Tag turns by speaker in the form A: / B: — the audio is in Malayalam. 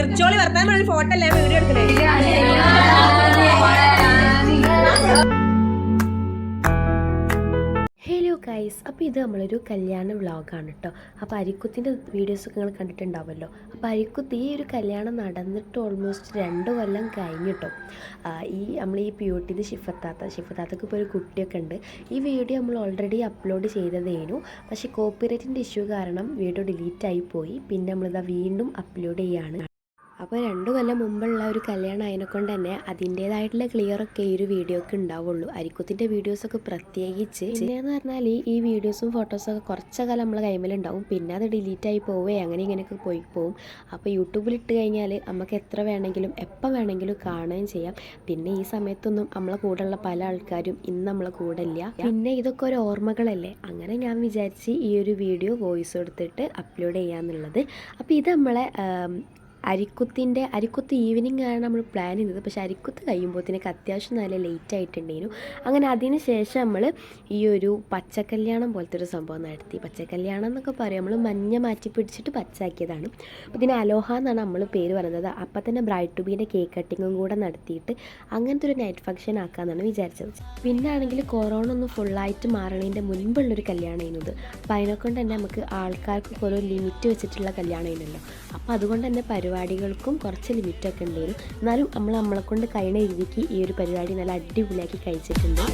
A: ചിർച്ചോളി വർത്താനം ഫോട്ടോ അല്ലേ? വീഡിയോ എടുക്കണേ.
B: ഹലോ ഗൈസ് അപ്പോൾ ഇത് നമ്മളൊരു കല്യാണ വ്ളോഗാണ് കേട്ടോ അപ്പോൾ അരിക്കുത്തിന്റെ വീഡിയോസൊക്കെ നിങ്ങൾ കണ്ടിട്ടുണ്ടാവുമല്ലോ. അപ്പോൾ അരിക്കുത്ത് ഈ ഒരു കല്യാണം നടന്നിട്ട് ഓൾമോസ്റ്റ് രണ്ട് കൊല്ലം കഴിഞ്ഞിട്ടോ ഈ നമ്മൾ ഈ പി പ്യൂട്ടിത് ഷിഫത്താത്ത ഷിഫത്താത്തക്ക് ഇപ്പോൾ ഒരു കുട്ടിയൊക്കെ ഉണ്ട്. ഈ വീഡിയോ നമ്മൾ ഓൾറെഡി അപ്ലോഡ് ചെയ്തതേനു. പക്ഷേ കോപ്പിറൈറ്റിന്റെ ഇഷ്യൂ കാരണം വീഡിയോ ഡിലീറ്റ് ആയി പോയി. പിന്നെ നമ്മളിതാ വീണ്ടും അപ്ലോഡ് ചെയ്യാണ്. അപ്പോൾ രണ്ടു കൊല്ലം മുമ്പുള്ള ഒരു കല്യാണം അതിനെക്കൊണ്ട് തന്നെ അതിന്റേതായിട്ടുള്ള ക്ലിയർ ഒക്കെ ഈ ഒരു വീഡിയോക്ക് ഉണ്ടാവുള്ളൂ. അരിക്കുത്തിന്റെ വീഡിയോസൊക്കെ പ്രത്യേകിച്ച് പിന്നെയെന്ന് പറഞ്ഞാൽ ഈ- വീഡിയോസും ഫോട്ടോസൊക്കെ കുറച്ചൊക്കെ നമ്മളെ കൈമിലുണ്ടാവും. പിന്നെ അത് ഡിലീറ്റ് ആയി പോവേ അങ്ങനെ ഇങ്ങനെയൊക്കെ പോയി പോവും. അപ്പോൾ യൂട്യൂബിൽ ഇട്ട് കഴിഞ്ഞാൽ നമുക്ക് എത്ര വേണമെങ്കിലും എപ്പോൾ വേണമെങ്കിലും കാണുകയും ചെയ്യാം. പിന്നെ ഈ സമയത്തൊന്നും നമ്മളെ കൂടെയുള്ള പല ആൾക്കാരും ഇന്ന് നമ്മളെ കൂടെ ഇല്ല. പിന്നെ ഇതൊക്കെ ഒരു ഓർമ്മകളല്ലേ? അങ്ങനെ ഞാൻ വിചാരിച്ച് ഈ ഒരു വീഡിയോ വോയിസ് കൊടുത്തിട്ട് അപ്ലോഡ് ചെയ്യാന്നുള്ളത്. അപ്പോൾ ഇത് നമ്മളെ അരിക്കുത്തിന്റെ അരിക്കുത്ത് ഈവനിങ് ആണ് നമ്മൾ പ്ലാൻ ചെയ്തത്. പക്ഷേ അരിക്കുത്ത് കഴിയുമ്പോഴത്തേക്ക് അത്യാവശ്യം നല്ല ലേറ്റ് ആയിട്ടുണ്ടായിരുന്നു. അങ്ങനെ അതിന് ശേഷം നമ്മൾ ഈ ഒരു പച്ചക്കല്യാണം പോലത്തെ ഒരു സംഭവം നടത്തി. പച്ചക്കല്യാണം എന്നൊക്കെ പറയും. നമ്മൾ മഞ്ഞ മാറ്റി പിടിച്ചിട്ട് പച്ചാക്കിയതാണ് അപ്പോൾ ഇതിന് അലോഹ എന്നാണ് നമ്മൾ പേര് പറയുന്നത്. അപ്പം തന്നെ ബ്രൈഡ് ടു ബീന്റെ കേക്ക് കട്ടിങ്ങും കൂടെ നടത്തിയിട്ട് അങ്ങനത്തെ ഒരു നൈറ്റ് ഫംഗ്ഷൻ ആക്കാമെന്നാണ് വിചാരിച്ചത്. പിന്നെ ആണെങ്കിൽ കൊറോണ ഒന്ന് ഫുള്ളായിട്ട് മാറണതിന്റെ മുൻപുള്ളൊരു കല്യാണമായിരുന്നത് അപ്പോൾ അതിനെക്കൊണ്ട് തന്നെ നമുക്ക് ആൾക്കാർക്ക് ഓരോ ലിമിറ്റ് വെച്ചിട്ടുള്ള കല്യാണമായിരുന്നല്ലോ. അപ്പോൾ അതുകൊണ്ട് തന്നെ പരിപാടികൾക്കും കുറച്ച് ലിമിറ്റൊക്കെ ഉണ്ടായിരുന്നു എന്നാലും നമ്മൾ നമ്മളെ കൊണ്ട് കഴിയുന്ന രീതിക്ക് ഈ ഒരു പരിപാടി നല്ല അടിപൊളിയാക്കി കഴിച്ചിട്ടുണ്ട്.